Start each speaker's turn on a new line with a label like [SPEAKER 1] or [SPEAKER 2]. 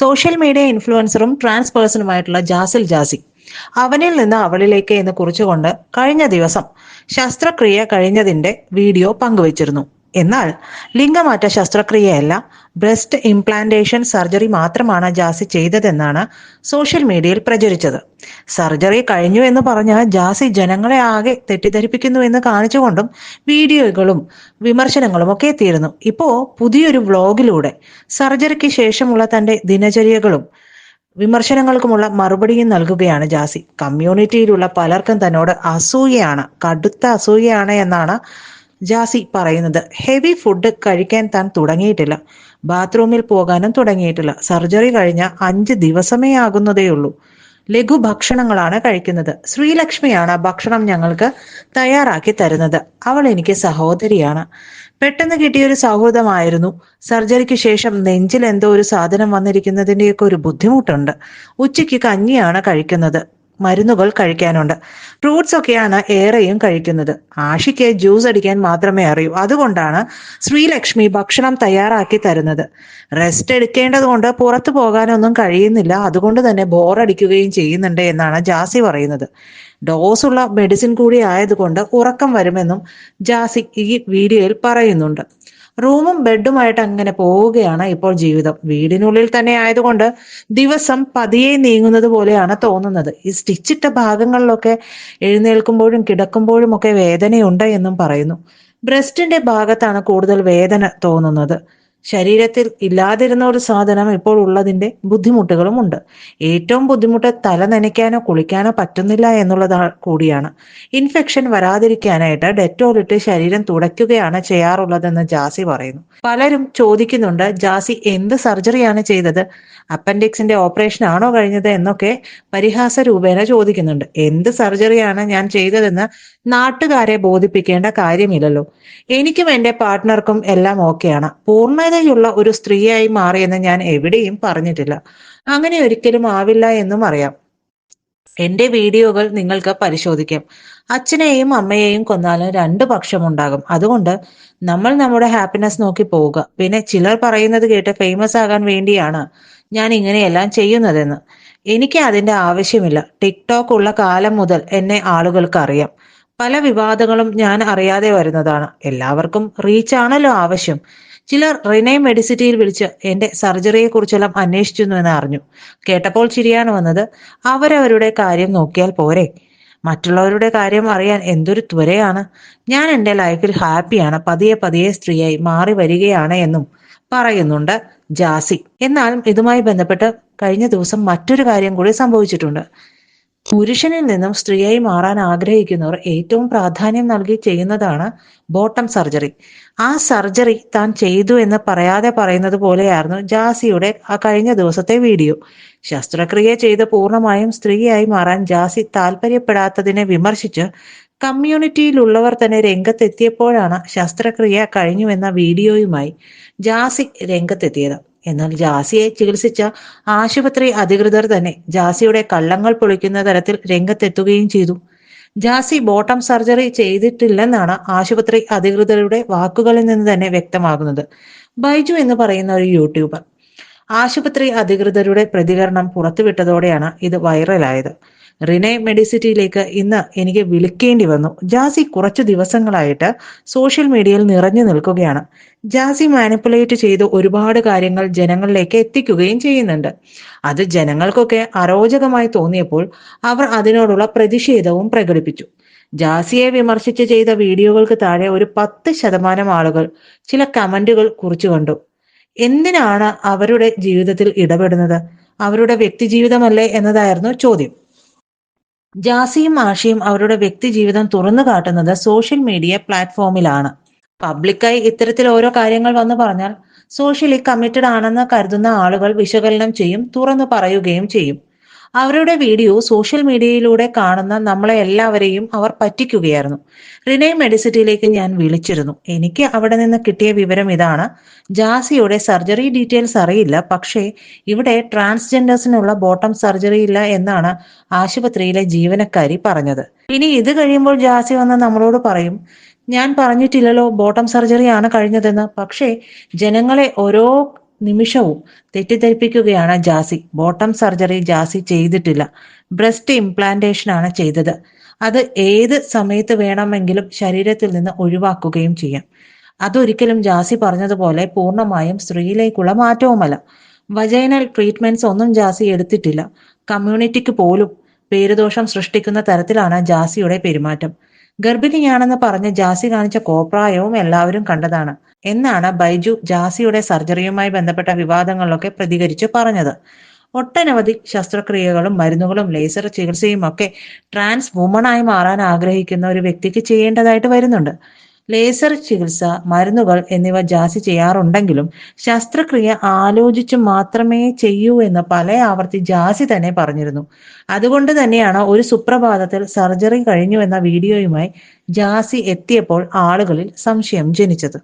[SPEAKER 1] Social media ഇൻഫ്ലുവൻസറും trans പേഴ്സണുമായിട്ടുള്ള ജാസിൽ ജാസി. അവനിൽ നിന്ന് അവളിലേക്ക് എന്ന് കുറിച്ചുകൊണ്ട് കഴിഞ്ഞ ദിവസം ശസ്ത്രക്രിയ കഴിഞ്ഞതിന്റെ വീഡിയോ പങ്കുവച്ചിരുന്നു. എന്നാൽ ലിംഗമാറ്റ ശസ്ത്രക്രിയയല്ല ബ്രസ്റ്റ് ഇംപ്ലാന്റേഷൻ സർജറി മാത്രമാണ് ജാസി ചെയ്തതെന്നാണ് സോഷ്യൽ മീഡിയയിൽ പ്രചരിച്ചത്. സർജറി കഴിഞ്ഞു എന്ന് പറഞ്ഞ് ജാസി ജനങ്ങളെ ആകെ തെറ്റിദ്ധരിപ്പിക്കുന്നു എന്ന് കാണിച്ചുകൊണ്ടും വീഡിയോകളും വിമർശനങ്ങളും ഒക്കെ എത്തിയിരുന്നു. ഇപ്പോ പുതിയൊരു വ്ലോഗിലൂടെ സർജറിക്ക് ശേഷമുള്ള തന്റെ ദിനചര്യകളും വിമർശനങ്ങൾക്കുമുള്ള മറുപടിയും നൽകുകയാണ് ജാസി. കമ്മ്യൂണിറ്റിയിലുള്ള പലർക്കും തന്നോട് അസൂയയാണ് കടുത്ത അസൂയയാണ് എന്നാണ് ജാസി പറയുന്നത് ഹെവി ഫുഡ് കഴിക്കാൻ താൻ തുടങ്ങിയിട്ടില്ല. ബാത്റൂമിൽ പോകാനും തുടങ്ങിയിട്ടില്ല. സർജറി കഴിഞ്ഞ അഞ്ച് ദിവസമേ ആകുന്നതേയുള്ളൂ. ലഘു ഭക്ഷണങ്ങളാണ് കഴിക്കുന്നത്. ശ്രീലക്ഷ്മിയാണ് ഭക്ഷണം ഞങ്ങൾക്ക് തയ്യാറാക്കി തരുന്നത്. അവൾ എനിക്ക് സഹോദരിയാണ്. പെട്ടെന്ന് കിട്ടിയൊരു സൗഹൃദമായിരുന്നു. സർജറിക്ക് ശേഷം നെഞ്ചിൽ എന്തോ ഒരു സാധനം വന്നിരിക്കുന്നതിന്റെയൊക്കെ ഒരു ബുദ്ധിമുട്ടുണ്ട്. ഉച്ചയ്ക്ക് കഞ്ഞിയാണ് കഴിക്കുന്നത്. മരുന്നുകൾ കഴിക്കാനുണ്ട്. ഫ്രൂട്ട്സ് ഒക്കെയാണ് ഏറെയും കഴിക്കുന്നത്. ആഷിക്ക് ജ്യൂസ് അടിക്കാൻ മാത്രമേ അറിയൂ. അതുകൊണ്ടാണ് ശ്രീലക്ഷ്മി ഭക്ഷണം തയ്യാറാക്കി തരുന്നത്. റെസ്റ്റ് എടുക്കേണ്ടതുകൊണ്ട് പുറത്തു പോകാനൊന്നും കഴിയുന്നില്ല. അതുകൊണ്ട് തന്നെ ബോറടിക്കുകയും ചെയ്യുന്നുണ്ട് എന്നാണ് ജാസി പറയുന്നത്. ഡോസ് ഉള്ള മെഡിസിൻ കൂടി ആയതുകൊണ്ട് ഉറക്കം വരുമെന്നും ജാസി ഈ വീഡിയോയിൽ പറയുന്നുണ്ട്. റൂമും ബെഡുമായിട്ട് അങ്ങനെ പോവുകയാണ് ഇപ്പോൾ ജീവിതം. വീടിനുള്ളിൽ തന്നെ ആയതുകൊണ്ട് ദിവസം പതിയെ നീങ്ങുന്നത് പോലെയാണ് തോന്നുന്നത്. ഈ സ്റ്റിച്ചിട്ട ഭാഗങ്ങളിലൊക്കെ എഴുന്നേൽക്കുമ്പോഴും കിടക്കുമ്പോഴും ഒക്കെ വേദനയുണ്ട് എന്നും പറയുന്നു. ബ്രസ്റ്റിന്റെ ഭാഗത്താണ് കൂടുതൽ വേദന തോന്നുന്നത്. ശരീരത്തിൽ ഇല്ലാതിരുന്ന ഒരു സാധനം ഇപ്പോൾ ഉള്ളതിന്റെ ബുദ്ധിമുട്ടുകളും ഉണ്ട്. ഏറ്റവും ബുദ്ധിമുട്ട് തല നനയ്ക്കാനോ കുളിക്കാനോ പറ്റുന്നില്ല എന്നുള്ളത് കൂടിയാണ്. ഇൻഫെക്ഷൻ വരാതിരിക്കാനായിട്ട് ഡെറ്റോൾ ഇട്ട് ശരീരം തുടയ്ക്കുകയാണ് ചെയ്യാറുള്ളതെന്ന് ജാസി പറയുന്നു. പലരും ചോദിക്കുന്നുണ്ട് ജാസി എന്ത് സർജറിയാണ് ചെയ്തത്? അപ്പൻഡിക്സിന്റെ ഓപ്പറേഷൻ ആണോ കഴിഞ്ഞത്? എന്നൊക്കെ പരിഹാസ രൂപേണ ചോദിക്കുന്നുണ്ട്. എന്ത് സർജറിയാണ് ഞാൻ ചെയ്തതെന്ന് നാട്ടുകാരെ ബോധിപ്പിക്കേണ്ട കാര്യമില്ലല്ലോ. എനിക്കും എന്റെ പാർട്ട്ണർക്കും എല്ലാം ഓക്കെയാണ്. പൂർണതയുള്ള ഒരു സ്ത്രീയായി മാറിയെന്ന് ഞാൻ എവിടെയും പറഞ്ഞിട്ടില്ല. അങ്ങനെ ഒരിക്കലും ആവില്ല എന്നും അറിയാം. എന്റെ വീഡിയോകൾ നിങ്ങൾക്ക് പരിശോധിക്കാം. അച്ഛനെയും അമ്മയെയും കൊന്നാലും രണ്ടു പക്ഷമുണ്ടാകും. അതുകൊണ്ട് നമ്മൾ നമ്മുടെ ഹാപ്പിനെസ് നോക്കി പോവുക. പിന്നെ ചിലർ പറയുന്നത് കേട്ട് ഫേമസ് ആകാൻ വേണ്ടിയാണ് ഞാൻ ഇങ്ങനെയെല്ലാം ചെയ്യുന്നതെന്ന്. എനിക്ക് അതിന്റെ ആവശ്യമില്ല. ടിക്ടോക്ക് ഉള്ള കാലം മുതൽ എന്നെ ആളുകൾക്ക് അറിയാം. പല വിവാദങ്ങളും ഞാൻ അറിയാതെ വരുന്നതാണ്. എല്ലാവർക്കും റീച്ച് ആണല്ലോ ആവശ്യം. ചിലർ റിനെ മെഡിസിറ്റിയിൽ വിളിച്ച് എന്റെ സർജറിയെ കുറിച്ചെല്ലാം അന്വേഷിച്ചിരുന്നു എന്ന് അറിഞ്ഞു. കേട്ടപ്പോൾ ചിരിയാണ് വന്നത്. അവരവരുടെ കാര്യം നോക്കിയാൽ പോരെ. മറ്റുള്ളവരുടെ കാര്യം അറിയാൻ എന്തൊരു ത്വരയാണ്. ഞാൻ എന്റെ ലൈഫിൽ ഹാപ്പിയാണ്. പതിയെ പതിയെ സ്ത്രീയായി മാറി വരികയാണ് എന്നും പറയുന്നുണ്ട് ജാസി. എന്നാലും ഇതുമായി ബന്ധപ്പെട്ട് കഴിഞ്ഞ ദിവസം മറ്റൊരു കാര്യം കൂടി സംഭവിച്ചിട്ടുണ്ട്. പുരുഷനിൽ നിന്നും സ്ത്രീയായി മാറാൻ ആഗ്രഹിക്കുന്നവർ ഏറ്റവും പ്രാധാന്യം നൽകി ചെയ്യുന്നതാണ് ബോട്ടം സർജറി. ആ സർജറി താൻ ചെയ്തു എന്ന് പറയാതെ പറയുന്നത് പോലെയായിരുന്നു ജാസിയുടെ ആ കഴിഞ്ഞ ദിവസത്തെ വീഡിയോ. ശസ്ത്രക്രിയ ചെയ്ത് പൂർണമായും സ്ത്രീയായി മാറാൻ ജാസി താല്പര്യപ്പെടാത്തതിനെ വിമർശിച്ച് കമ്മ്യൂണിറ്റിയിലുള്ളവർ തന്നെ രംഗത്തെത്തിയപ്പോഴാണ് ശസ്ത്രക്രിയ കഴിഞ്ഞുവെന്ന വീഡിയോയുമായി ജാസി രംഗത്തെത്തിയത്. എന്നാൽ ജാസിയെ ചികിത്സിച്ച ആശുപത്രി അധികൃതർ തന്നെ ജാസിയുടെ കള്ളങ്ങൾ പൊളിക്കുന്ന തരത്തിൽ രംഗത്തെത്തുകയും ചെയ്തു. ജാസി ബോട്ടം സർജറി ചെയ്തിട്ടില്ലെന്നാണ് ആശുപത്രി അധികൃതരുടെ വാക്കുകളിൽ നിന്ന് തന്നെ വ്യക്തമാകുന്നത്. ബൈജു എന്ന് പറയുന്ന ഒരു യൂട്യൂബർ. ആശുപത്രി അധികൃതരുടെ പ്രതികരണം പുറത്തുവിട്ടതോടെയാണ് ഇത് വൈറലായത്. റിനെ മെഡിസിറ്റിയിലേക്ക് ഇന്ന് എനിക്ക് വിളിക്കേണ്ടി വന്നു. ജാസി കുറച്ചു ദിവസങ്ങളായിട്ട് സോഷ്യൽ മീഡിയയിൽ നിറഞ്ഞു നിൽക്കുകയാണ്. ജാസി മാനിപ്പുലേറ്റ് ചെയ്ത് ഒരുപാട് കാര്യങ്ങൾ ജനങ്ങളിലേക്ക് എത്തിക്കുകയും ചെയ്യുന്നുണ്ട്. അത് ജനങ്ങൾക്കൊക്കെ അരോചകമായി തോന്നിയപ്പോൾ അവർ അതിനോടുള്ള പ്രതിഷേധവും പ്രകടിപ്പിച്ചു. ജാസിയെ വിമർശിച്ച് ചെയ്ത വീഡിയോകൾക്ക് താഴെ ഒരു പത്ത് ശതമാനം ആളുകൾ ചില കമന്റുകൾ കുറിച്ചു കണ്ടു. എന്തിനാണ് അവരുടെ ജീവിതത്തിൽ ഇടപെടുന്നത്? അവരുടെ വ്യക്തിജീവിതമല്ലേ എന്നതായിരുന്നു ചോദ്യം. ജാസിയും ആഷയും അവരുടെ വ്യക്തി ജീവിതം തുറന്നു കാട്ടുന്നത് സോഷ്യൽ മീഡിയ പ്ലാറ്റ്ഫോമിലാണ്. പബ്ലിക്കായി ഇത്തരത്തിൽ ഓരോ കാര്യങ്ങൾ വന്നു പറഞ്ഞാൽ സോഷ്യലി കമ്മിറ്റഡ് ആണെന്ന് കരുതുന്ന ആളുകൾ വിശകലനം ചെയ്യും തുറന്നു പറയുകയും ചെയ്യും. അവരുടെ വീഡിയോ സോഷ്യൽ മീഡിയയിലൂടെ കാണുന്ന നമ്മളെ എല്ലാവരെയും അവർ പറ്റിക്കുകയായിരുന്നു. റിനെ മെഡിസിറ്റിയിലേക്ക് ഞാൻ വിളിച്ചിരുന്നു. എനിക്ക് അവിടെ നിന്ന് കിട്ടിയ വിവരം ഇതാണ്. ജാസിയുടെ സർജറി ഡീറ്റെയിൽസ് അറിയില്ല. പക്ഷേ ഇവിടെ ട്രാൻസ്ജെൻഡേഴ്സിനുള്ള ബോട്ടം സർജറി ഇല്ല എന്നാണ് ആശുപത്രിയിലെ ജീവനക്കാരി പറഞ്ഞത്. ഇനി ഇത് കഴിയുമ്പോൾ ജാസി വന്ന് നമ്മളോട് പറയും ഞാൻ പറഞ്ഞിട്ടില്ലല്ലോ ബോട്ടം സർജറിയാണ് കഴിഞ്ഞതെന്ന്. പക്ഷേ ജനങ്ങളെ ഓരോ നിമിഷവും തെറ്റിദ്ധരിപ്പിക്കുകയാണ് ജാസി. ബോട്ടം സർജറി ജാസി ചെയ്തിട്ടില്ല. ബ്രസ്റ്റ് ഇംപ്ലാന്റേഷൻ ആണ് ചെയ്തത്. അത് ഏത് സമയത്ത് വേണമെങ്കിലും ശരീരത്തിൽ നിന്ന് ഒഴിവാക്കുകയും ചെയ്യാം. അതൊരിക്കലും ജാസി പറഞ്ഞതുപോലെ പൂർണമായും സ്ത്രീയിലേക്കുള്ള മാറ്റവുമല്ല. വജൈനൽ ട്രീറ്റ്മെന്റ്സ് ഒന്നും ജാസി എടുത്തിട്ടില്ല. കമ്മ്യൂണിറ്റിക്ക് പോലും പേരുദോഷം സൃഷ്ടിക്കുന്ന തരത്തിലാണ് ജാസിയുടെ പെരുമാറ്റം. ഗർഭിണിയാണെന്ന് പറഞ്ഞ് ജാസി കാണിച്ച കോപ്രായവും എല്ലാവരും കണ്ടതാണ്. എന്നാണ് ബൈജു ജാസിയുടെ സർജറിയുമായി ബന്ധപ്പെട്ട വിവാദങ്ങളിലൊക്കെ പ്രതികരിച്ചു പറഞ്ഞത്. ഒട്ടനവധി ശസ്ത്രക്രിയകളും മരുന്നുകളും ലേസർ ചികിത്സയും ഒക്കെ ട്രാൻസ് വുമണായി മാറാൻ ആഗ്രഹിക്കുന്ന ഒരു വ്യക്തിക്ക് ചെയ്യേണ്ടതായിട്ട് വരുന്നുണ്ട്. ലേസർ ചികിത്സ മരുന്നുകൾ എന്നിവ ജാസി ചെയ്യാറുണ്ടെങ്കിലും ശസ്ത്രക്രിയ ആലോചിച്ച് മാത്രമേ ചെയ്യൂ എന്ന് പല ആവർത്തി ജാസി തന്നെ പറഞ്ഞിരുന്നു. അതുകൊണ്ട് തന്നെയാണ് ഒരു സുപ്രഭാതത്തിൽ സർജറി കഴിഞ്ഞു എന്ന വീഡിയോയുമായി ജാസി എത്തിയപ്പോൾ ആളുകളിൽ സംശയം ജനിച്ചത്.